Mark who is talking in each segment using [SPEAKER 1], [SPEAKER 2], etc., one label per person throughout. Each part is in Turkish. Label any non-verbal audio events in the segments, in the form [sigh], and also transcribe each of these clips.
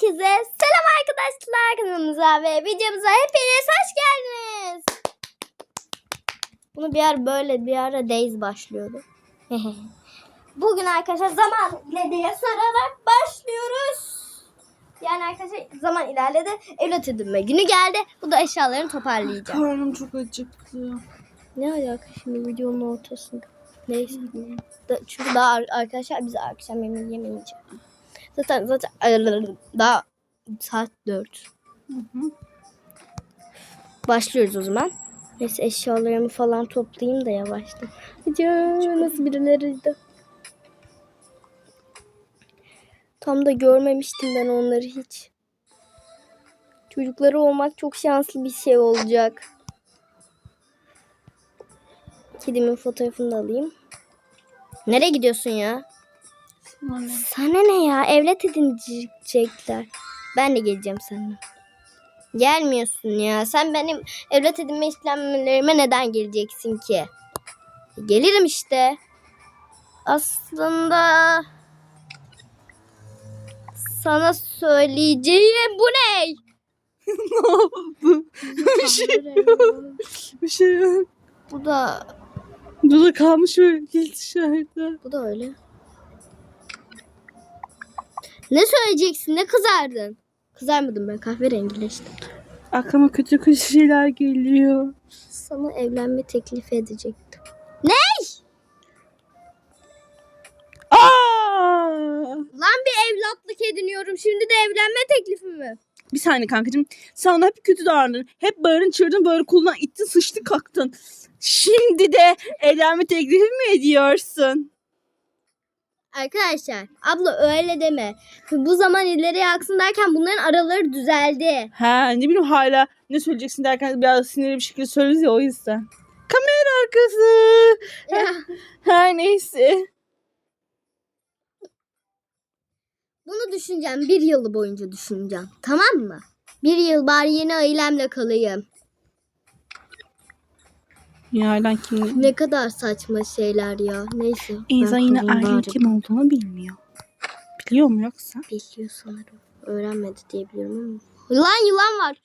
[SPEAKER 1] Herkese selam arkadaşlar kanalımıza ve videomuza hepiniz hoş geldiniz. Bunu bir ara böyle bir ara Days başlıyordu. [laughs] Bugün arkadaşlar zaman ilerleye sorarak başlıyoruz. Yani arkadaşlar zaman ilerledi. Evlat edinme günü geldi. Bu da eşyalarını toparlayacağım.
[SPEAKER 2] Karnım çok acıktı.
[SPEAKER 1] Ne alaka şimdi videonun ortasında? Neyse. Çünkü daha ar- arkadaşlar biz akşam yemeği yemeyeceğiz. Zaten zaten daha saat 4. Başlıyoruz o zaman. Neyse eşyalarımı falan toplayayım da yavaştan. Ya nasıl birileriydi. Tam da görmemiştim ben onları hiç. Çocukları olmak çok şanslı bir şey olacak. Kedimin fotoğrafını da alayım. Nereye gidiyorsun ya? Sana ne ya? Evlat edinecekler. Ben de geleceğim seninle. Gelmiyorsun ya. Sen benim evlat edinme işlemlerime neden geleceksin ki? Gelirim işte. Aslında sana söyleyeceğim bu ne? [laughs]
[SPEAKER 2] ne oldu? bir şey yok. Bir şey yok.
[SPEAKER 1] Bu da
[SPEAKER 2] Dula kalmış öyle dışarıda.
[SPEAKER 1] bu da öyle. Ne söyleyeceksin? Ne kızardın? Kızarmadım ben kahverengileştim.
[SPEAKER 2] Aklıma kötü kötü şeyler geliyor.
[SPEAKER 1] Sana evlenme teklif edecektim.
[SPEAKER 2] Aa!
[SPEAKER 1] Lan bir evlatlık ediniyorum. Şimdi de evlenme teklifi mi?
[SPEAKER 2] Bir saniye kankacığım. Sen ona hep kötü davrandın. Hep bağırın çığırdın böyle kulağına ittin sıçtın kalktın. Şimdi de evlenme teklifi mi ediyorsun?
[SPEAKER 1] Arkadaşlar abla öyle deme. Bu zaman ileriye aksın derken bunların araları düzeldi.
[SPEAKER 2] Ha ne bileyim hala ne söyleyeceksin derken biraz sinirli bir şekilde söyleriz ya o yüzden. Kamera arkası.
[SPEAKER 1] Ya,
[SPEAKER 2] Her neyse.
[SPEAKER 1] bunu düşüneceğim. Bir yıl boyunca düşüneceğim. Tamam mı? Bir yıl bari yeni ailemle kalayım.
[SPEAKER 2] Yaylan kim?
[SPEAKER 1] Ne kadar saçma şeyler ya. Neyse. Ben
[SPEAKER 2] yine
[SPEAKER 1] bari.
[SPEAKER 2] kim olduğunu bilmiyor. Biliyor mu yoksa?
[SPEAKER 1] Biliyor sanırım. Öğrenmedi diye biliyorum ama. Lan yılan var.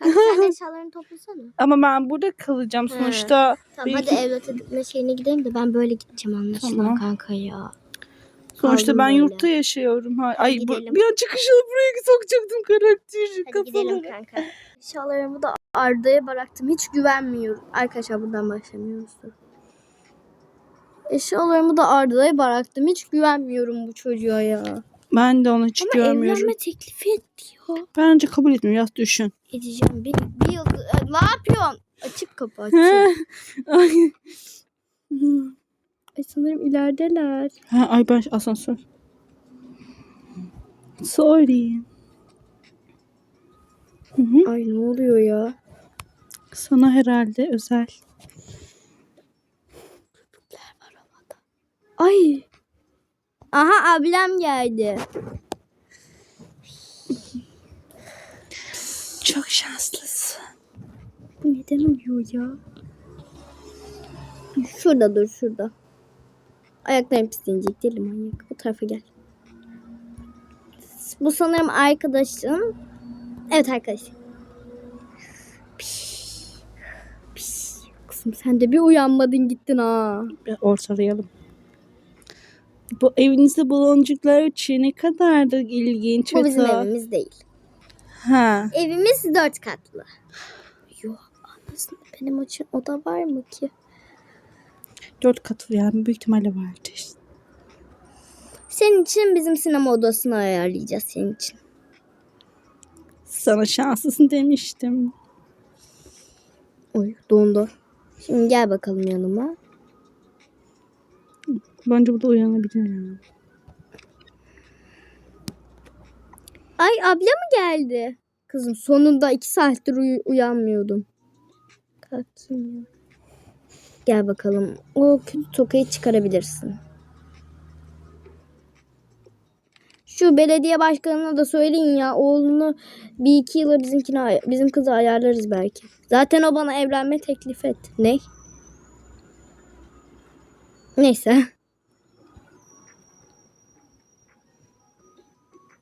[SPEAKER 1] Hadi sen de eşyalarını toplasana. [laughs]
[SPEAKER 2] Ama ben burada kalacağım sonuçta.
[SPEAKER 1] Tamam
[SPEAKER 2] Belki-
[SPEAKER 1] hadi evlat edinme şeyine gidelim de ben böyle gideceğim anlaşılan
[SPEAKER 2] Tamam.
[SPEAKER 1] kanka ya.
[SPEAKER 2] Sonuçta
[SPEAKER 1] Kaldım
[SPEAKER 2] ben
[SPEAKER 1] böyle.
[SPEAKER 2] yurtta yaşıyorum. Ay bu,
[SPEAKER 1] gidelim.
[SPEAKER 2] bir an çıkışını buraya sokacaktım karakteri
[SPEAKER 1] Hadi gidelim
[SPEAKER 2] kafaları.
[SPEAKER 1] kanka. Eşyalarımı da Arda'ya bıraktım. Hiç güvenmiyorum. Arkadaşlar buradan başlamıyoruz. Eşyalarımı da Arda'ya bıraktım. Hiç güvenmiyorum bu çocuğa ya.
[SPEAKER 2] Ben de onu hiç
[SPEAKER 1] Ama
[SPEAKER 2] görmüyorum.
[SPEAKER 1] evlenme teklifi ediyor.
[SPEAKER 2] Bence kabul etmiyorum. Yaz düşün.
[SPEAKER 1] Edeceğim. Bir, bir yıl... Ne yapıyorsun? Açık kapı açık.
[SPEAKER 2] Ay
[SPEAKER 1] sanırım ilerideler.
[SPEAKER 2] Ha, ay ben asansör. Sorry. Hı hı.
[SPEAKER 1] Ay ne oluyor ya?
[SPEAKER 2] Sana herhalde özel.
[SPEAKER 1] Ay. Aha ablam geldi.
[SPEAKER 2] Çok şanslısın.
[SPEAKER 1] Bu neden uyuyor ya? Şurada dur şurada. Ayaklarım pislenecek değil mi manyak? Bu tarafa gel. Bu sanırım arkadaşım. Evet arkadaş. Piş. Piş. Kızım sen de bir uyanmadın gittin ha.
[SPEAKER 2] Bir ortalayalım. Bu evinizde baloncuklar için ne kadar da ilginç.
[SPEAKER 1] Bu bizim evimiz değil.
[SPEAKER 2] Ha.
[SPEAKER 1] Evimiz dört katlı. Yok anasını benim için oda var mı ki?
[SPEAKER 2] Dört katlı yani büyük ihtimalle vardır.
[SPEAKER 1] Senin için bizim sinema odasını ayarlayacağız senin için.
[SPEAKER 2] Sana şanslısın demiştim.
[SPEAKER 1] Oy dondu. Şimdi gel bakalım yanıma.
[SPEAKER 2] Bence bu da uyanabilir yani.
[SPEAKER 1] Ay abla mı geldi? Kızım sonunda iki saattir uyu- uyanmıyordum. Kalkayım ya. Gel bakalım. O kötü tokayı çıkarabilirsin. Şu belediye başkanına da söyleyin ya. Oğlunu bir iki yıla bizimkine, bizim kızı ayarlarız belki. Zaten o bana evlenme teklif etti. Ne? Neyse.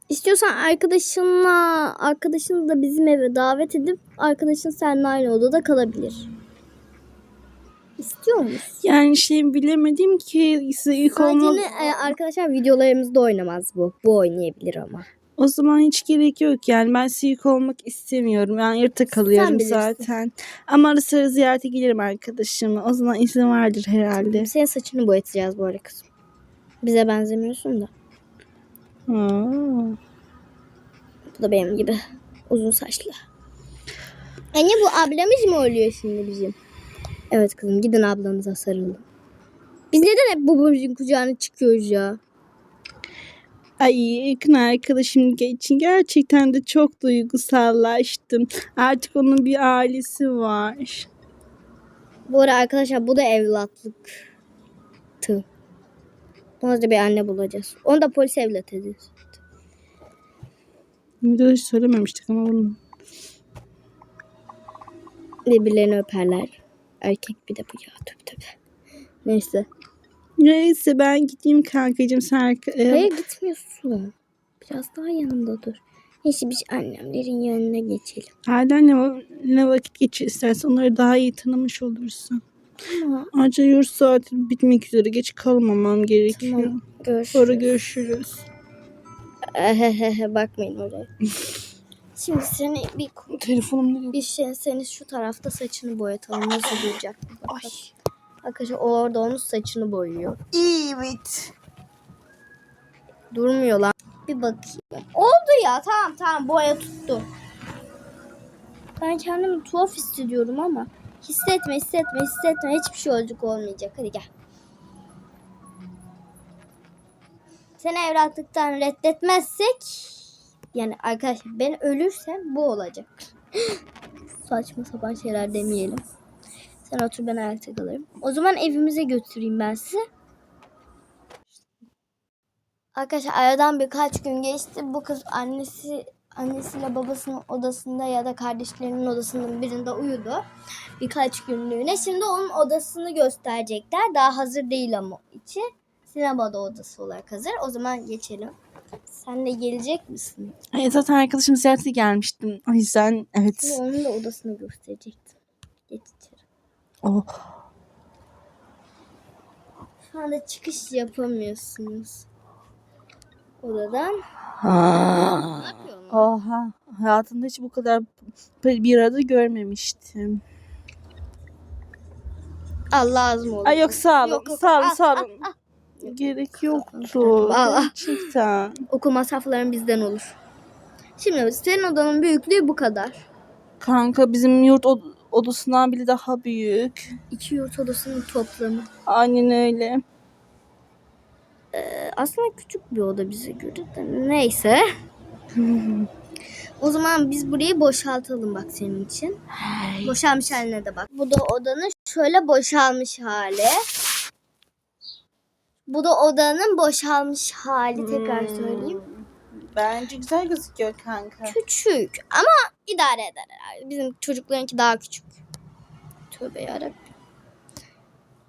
[SPEAKER 1] İstiyorsan arkadaşınla arkadaşını da bizim eve davet edip arkadaşın seninle aynı odada kalabilir. İstiyor musun?
[SPEAKER 2] Yani şey bilemedim ki size ilk olmak.
[SPEAKER 1] Sadece e, arkadaşlar videolarımızda oynamaz bu. Bu oynayabilir ama.
[SPEAKER 2] O zaman hiç gerek yok yani ben siyik olmak istemiyorum. Yani yurtta kalıyorum
[SPEAKER 1] bilirsin.
[SPEAKER 2] zaten. Ama ara sıra ziyarete gelirim arkadaşımı. O zaman izin vardır herhalde.
[SPEAKER 1] Senin saçını boyatacağız bu arada kızım. Bize benzemiyorsun da.
[SPEAKER 2] Ha.
[SPEAKER 1] Bu da benim gibi uzun saçlı. Anne bu ablamız mı oluyor şimdi bizim? Evet kızım gidin ablanıza sarılın. Biz neden hep babamızın kucağına çıkıyoruz ya?
[SPEAKER 2] Ay yakın arkadaşım için gerçekten de çok duygusallaştım. Artık onun bir ailesi var.
[SPEAKER 1] Bu arada arkadaşlar bu da evlatlıktı. Ona da bir anne bulacağız. Onu da polis evlat edeceğiz.
[SPEAKER 2] Videoda hiç söylememiştik ama bunu.
[SPEAKER 1] Birbirlerini öperler. Erkek bir de bu ya tüp tüp. Neyse.
[SPEAKER 2] Neyse ben gideyim kankacığım sen e,
[SPEAKER 1] Hayır gitmiyorsun. Biraz daha yanımda dur. Neyse biz annemlerin yanına geçelim.
[SPEAKER 2] ailenle va- ne vakit geçir istersen onları daha iyi tanımış olursun.
[SPEAKER 1] Ama
[SPEAKER 2] Ayrıca yurt saati bitmek üzere geç kalmamam gerekiyor.
[SPEAKER 1] tamam görüşürüz.
[SPEAKER 2] Sonra görüşürüz.
[SPEAKER 1] Bakmayın oraya. [laughs] Şimdi seni bir
[SPEAKER 2] Telefonum nereye?
[SPEAKER 1] bir şey seni şu tarafta saçını boyatalım nasıl duracak?
[SPEAKER 2] Ay.
[SPEAKER 1] Arkadaşlar o orada onun saçını boyuyor.
[SPEAKER 2] Evet.
[SPEAKER 1] Durmuyor lan. Bir bakayım. Oldu ya tamam tamam boya tuttu. Ben kendimi tuhaf hissediyorum ama hissetme hissetme hissetme hiçbir şey olacak olmayacak. Hadi gel. Seni evlatlıktan reddetmezsek yani arkadaşlar ben ölürsem bu olacak. [gasps] Saçma sapan şeyler demeyelim. Sen otur ben ayakta kalırım. O zaman evimize götüreyim ben sizi. Arkadaşlar aradan birkaç gün geçti. Bu kız annesi annesiyle babasının odasında ya da kardeşlerinin odasının birinde uyudu. Birkaç günlüğüne. Şimdi onun odasını gösterecekler. Daha hazır değil ama içi. Sinemada odası olarak hazır. O zaman geçelim. Sen de gelecek misin?
[SPEAKER 2] Ay, zaten arkadaşım ziyarete gelmiştim. O yüzden evet.
[SPEAKER 1] Şimdi onun da odasını gösterecektim. Geç içeri.
[SPEAKER 2] Oh.
[SPEAKER 1] Şu anda çıkış yapamıyorsunuz. Odadan.
[SPEAKER 2] Ha.
[SPEAKER 1] Ne yapıyorsun?
[SPEAKER 2] Oha. Hayatımda hiç bu kadar bir arada görmemiştim.
[SPEAKER 1] Al lazım olur.
[SPEAKER 2] Ay yok sağ olun.
[SPEAKER 1] Yok, yok.
[SPEAKER 2] Sağ olun
[SPEAKER 1] Al,
[SPEAKER 2] sağ olun. Gerek yoktu.
[SPEAKER 1] Al, al.
[SPEAKER 2] Gerçekten.
[SPEAKER 1] Okul masrafların bizden olur. Şimdi senin odanın büyüklüğü bu kadar.
[SPEAKER 2] Kanka bizim yurt od- odasından bile daha büyük.
[SPEAKER 1] İki yurt odasının toplamı.
[SPEAKER 2] Aynen öyle.
[SPEAKER 1] Ee, aslında küçük bir oda bize göre de. Neyse. [laughs] O zaman biz burayı boşaltalım bak senin için. Boşalmış haline de bak. Bu da odanın şöyle boşalmış hali. Bu da odanın boşalmış hali tekrar söyleyeyim.
[SPEAKER 2] Bence güzel gözüküyor kanka.
[SPEAKER 1] Küçük ama idare eder herhalde. Bizim çocuklarınki daha küçük. Tövbe yarabbim.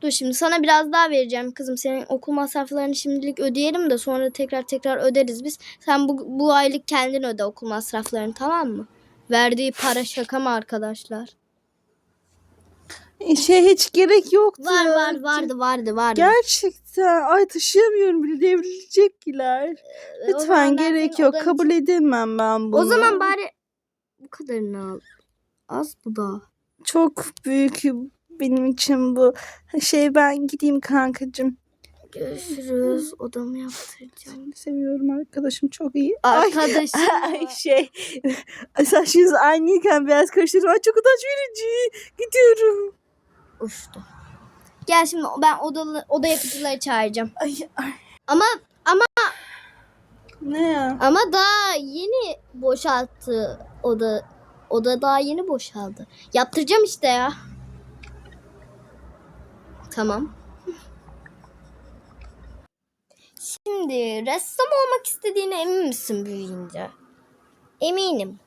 [SPEAKER 1] Dur şimdi sana biraz daha vereceğim kızım. Senin okul masraflarını şimdilik ödeyelim de sonra tekrar tekrar öderiz biz. Sen bu, bu aylık kendin öde okul masraflarını tamam mı? Verdiği para şaka mı arkadaşlar?
[SPEAKER 2] Şey hiç gerek yoktu.
[SPEAKER 1] Var var vardı vardı vardı.
[SPEAKER 2] Gerçekten. Ay taşıyamıyorum bile devrilecekler.
[SPEAKER 1] Ee,
[SPEAKER 2] Lütfen gerek yok. Kabul edemem ben bunu.
[SPEAKER 1] O zaman bari bu kadarını al. Az bu da.
[SPEAKER 2] Çok büyük benim için bu. Şey ben gideyim kankacığım.
[SPEAKER 1] Görüşürüz. Odamı yaptıracağım.
[SPEAKER 2] Seviyorum arkadaşım çok iyi. Ay,
[SPEAKER 1] Arkadaşım. [laughs]
[SPEAKER 2] ay şey. Saçınız aynıyken beyaz karıştırdım. Ay çok utanç verici. Gidiyorum.
[SPEAKER 1] Uçtu. Gel şimdi ben odalı, oda yapıcıları çağıracağım.
[SPEAKER 2] Ay, ay.
[SPEAKER 1] Ama
[SPEAKER 2] Ne ya?
[SPEAKER 1] ama daha yeni boşalttı oda. Oda daha yeni boşaldı. Yaptıracağım işte ya. Tamam. Şimdi ressam olmak istediğine emin misin büyüyünce? Eminim.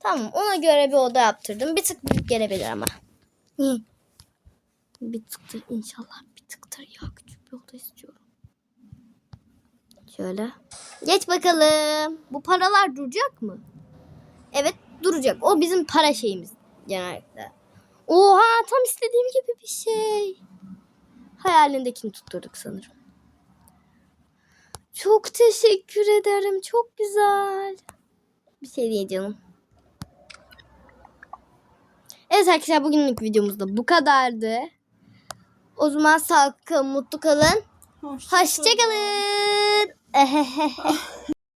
[SPEAKER 1] Tamam ona göre bir oda yaptırdım. Bir tık büyük gelebilir ama. Bir tıktır inşallah bir tıktır ya küçük bir oda istiyorum. Şöyle. Geç bakalım. Bu paralar duracak mı? Evet duracak. O bizim para şeyimiz genellikle. Oha tam istediğim gibi bir şey. Hayalindekini tutturduk sanırım. Çok teşekkür ederim. Çok güzel. Bir şey canım. Evet arkadaşlar bugünlük videomuz da bu kadardı. O zaman sağlıklı kalın, mutlu kalın.
[SPEAKER 2] Hoşça kalın.
[SPEAKER 1] Hoşçakalın. [laughs]